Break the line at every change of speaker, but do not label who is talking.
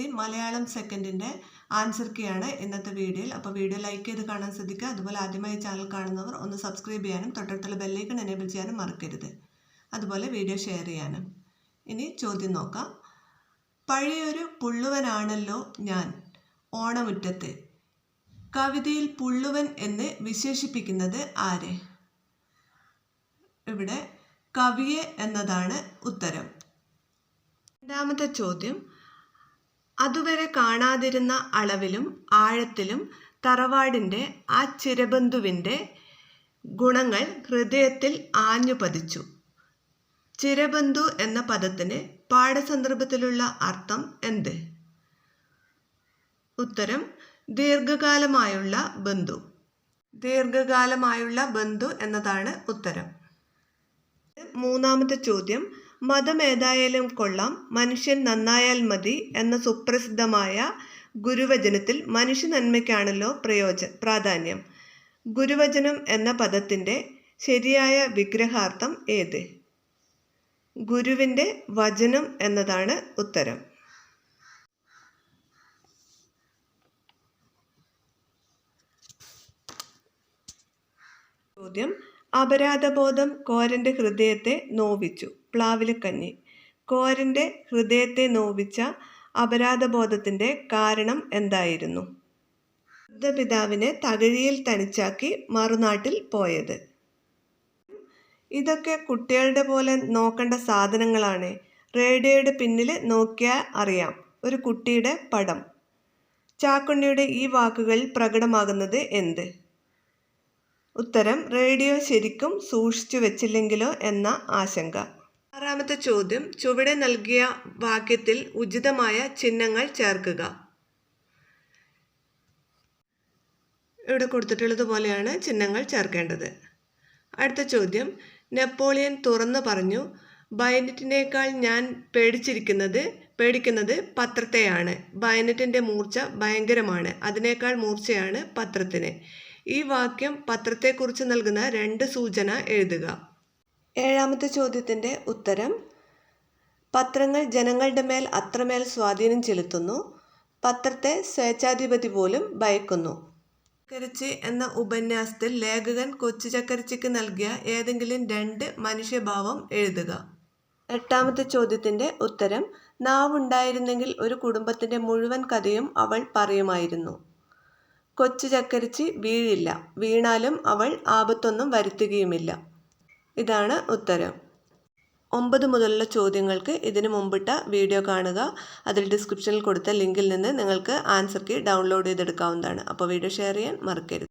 C Malayalam സെക്കൻഡിന്റെ answer കീയാണ് ഇന്നത്തെ വീഡിയോയിൽ അപ്പോൾ വീഡിയോ ലൈക്ക് ചെയ്ത് കാണാൻ ശ്രദ്ധിക്കുക. അതുപോലെ ആദ്യമായി ചാനൽ കാണുന്നവർ ഒന്ന് സബ്സ്ക്രൈബ് ചെയ്യാനും തൊട്ടടുത്തുള്ള ബെല്ലൈക്കൺ എനേബിൾ ചെയ്യാനും മറക്കരുത്. അതുപോലെ വീഡിയോ ഷെയർ ചെയ്യാനും. ഇനി ചോദ്യം നോക്കാം. പഴയൊരു പുള്ളുവനാണല്ലോ ഞാൻ. ഓണമുറ്റത്ത്. കവിതയിൽ പുള്ളുവൻ എന്ന് വിശേഷിപ്പിക്കുന്നത് ആരെ? ഇവിടെ കവിയെ എന്നതാണ് ഉത്തരം. രണ്ടാമത്തെ ചോദ്യം. അതുവരെ കാണാതിരുന്ന അളവിലും ആഴത്തിലും തറവാടിന്റെ ആ ചിരബന്ധുവിന്റെ ഗുണങ്ങൾ ഹൃദയത്തിൽ ആഞ്ഞു പതിച്ചു ചിരബന്ധു എന്ന പദത്തിന് പാഠസന്ദർഭത്തിലുള്ള അർത്ഥം എന്ത്? ഉത്തരം ദീർഘകാലമായുള്ള ബന്ധു. ദീർഘകാലമായുള്ള ബന്ധു എന്നതാണ് ഉത്തരം. മൂന്നാമത്തെ ചോദ്യം മതം ഏതായാലും കൊള്ളാം മനുഷ്യൻ നന്നായാൽ മതി എന്ന സുപ്രസിദ്ധമായ ഗുരുവചനത്തിൽ മനുഷ്യ നന്മയ്ക്കാണല്ലോ പ്രയോജ പ്രാധാന്യം. ഗുരുവചനം എന്ന പദത്തിന്റെ ശരിയായ വിഗ്രഹാർത്ഥം ഏത്? ഗുരുവിന്റെ വചനം എന്നതാണ് ഉത്തരം. ചോദ്യം. അപരാധബോധം കോരന്റെ ഹൃദയത്തെ നോവിച്ചു. പ്ലാവിലക്കഞ്ഞി കോരന്റെ ഹൃദയത്തെ നോവിച്ച അപരാധബോധത്തിന്റെ കാരണം എന്തായിരുന്നു? വൃദ്ധപിതാവിനെ തകഴിയിൽ തനിച്ചാക്കി മറുനാട്ടിൽ പോയത്. ഇതൊക്കെ കുട്ടികളുടെ പോലെ നോക്കേണ്ട സാധനങ്ങളാണ്. റേഡിയോയുടെ പിന്നിൽ നോക്കിയാൽ അറിയാം. ഒരു കുട്ടിയുടെ പടം. ചാക്കുണ്ണിയുടെ ഈ വാക്കുകളിൽ പ്രകടമാകുന്നത് എന്ത്? ഉത്തരം റേഡിയോ ശരിക്കും സൂക്ഷിച്ചു വെച്ചില്ലെങ്കിലോ എന്ന ആശങ്ക. ആറാമത്തെ ചോദ്യം ചുവടെ നൽകിയ വാക്യത്തിൽ ഉചിതമായ ചിഹ്നങ്ങൾ ചേർക്കുക. ഇവിടെ കൊടുത്തിട്ടുള്ളത് പോലെയാണ് ചിഹ്നങ്ങൾ ചേർക്കേണ്ടത്. അടുത്ത ചോദ്യം നെപ്പോളിയൻ തുറന്നു പറഞ്ഞു ബയനറ്റിനേക്കാൾ ഞാൻ പേടിച്ചിരിക്കുന്നത് പേടിക്കുന്നത് പത്രത്തെയാണ്. ബയനറ്റിന്റെ മൂർച്ച ഭയങ്കരമാണ്. അതിനേക്കാൾ മൂർച്ചയാണ് പത്രത്തിന്. ഈ വാക്യം പത്രത്തെക്കുറിച്ച് നൽകുന്ന രണ്ട് സൂചന എഴുതുക. ഏഴാമത്തെ ചോദ്യത്തിന്റെ ഉത്തരം പത്രങ്ങൾ ജനങ്ങളുടെ മേൽ അത്രമേൽ സ്വാധീനം ചെലുത്തുന്നു പത്രത്തെ സ്വേച്ഛാധിപതി പോലും ഭയക്കുന്നു. ചക്കരിച്ചി എന്ന ഉപന്യാസത്തിൽ ലേഖകൻ കൊച്ചു ചക്കരിച്ചിക്ക് നൽകിയ ഏതെങ്കിലും രണ്ട് മനുഷ്യഭാവം എഴുതുക. എട്ടാമത്തെ ചോദ്യത്തിന്റെ ഉത്തരം നാവുണ്ടായിരുന്നെങ്കിൽ ഒരു കുടുംബത്തിന്റെ മുഴുവൻ കഥയും അവൾ പറയുമായിരുന്നു. കൊച്ചു ചക്കരിച്ചി വീഴില്ല. വീണാലും അവൾ ആപത്തൊന്നും വരുത്തുകയുമില്ല. ഇതാണ് ഉത്തരം. ഒമ്പത് മുതലുള്ള ചോദ്യങ്ങൾക്ക് ഇതിനു മുമ്പിട്ട വീഡിയോ കാണുക. അതിൽ ഡിസ്ക്രിപ്ഷനിൽ കൊടുത്ത ലിങ്കിൽ നിന്ന് നിങ്ങൾക്ക് ആൻസർ കീ ഡൗൺലോഡ് ചെയ്തെടുക്കാവുന്നതാണ്. അപ്പോൾ വീഡിയോ ഷെയർ ചെയ്യാൻ മറക്കരുത്.